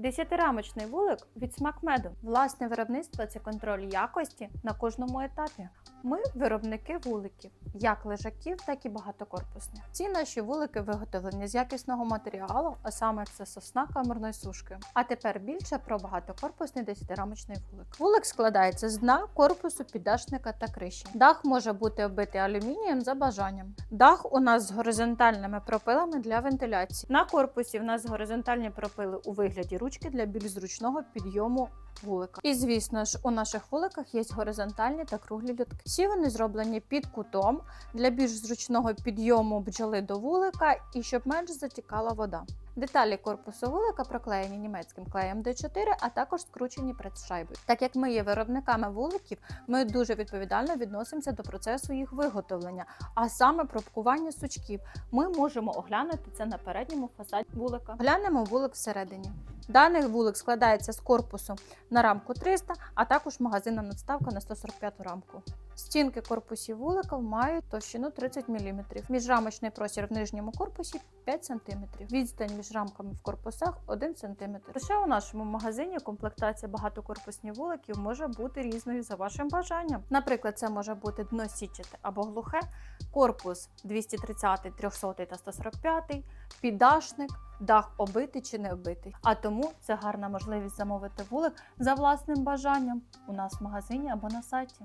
Десятирамочний вулик від смак меду. Власне виробництво це контроль якості на кожному етапі. Ми виробники вуликів, як лежаків, так і багатокорпусних. Ці наші вулики виготовлені з якісного матеріалу, а саме це сосна камерної сушки. А тепер більше про багатокорпусний десятирамочний вулик. Вулик складається з дна, корпусу, піддашника та криші. Дах може бути оббитий алюмінієм за бажанням. Дах у нас з горизонтальними пропилами для вентиляції. На корпусі в нас горизонтальні пропили у вигляді ручки для більш зручного підйому вулика. І звісно ж, у наших вуликах є горизонтальні та круглі льотки. Всі вони зроблені під кутом для більш зручного підйому бджоли до вулика і щоб менш затікала вода. Деталі корпусу вулика проклеєні німецьким клеєм D4, а також скручені прес-шайбою. Так як ми є виробниками вуликів, ми дуже відповідально відносимося до процесу їх виготовлення, а саме пробкування сучків. Ми можемо оглянути це на передньому фасаді вулика. Глянемо вулик всередині. Даний вулик складається з корпусу на рамку 300, а також магазинна надставка на 145 рамку. Стінки корпусів вулика мають товщину 30 мм. Міжрамочний простір в нижньому корпусі 5 см. Відстань між рамками в корпусах 1 см. Лише у нашому магазині комплектація багатокорпусних вуликів може бути різною за вашим бажанням. Наприклад, це може бути дно сітчате або глухе, корпус 230, 300 та 145, піддашник, дах обитий чи не обитий. А тому це гарна можливість замовити вулик за власним бажанням у нас в магазині або на сайті.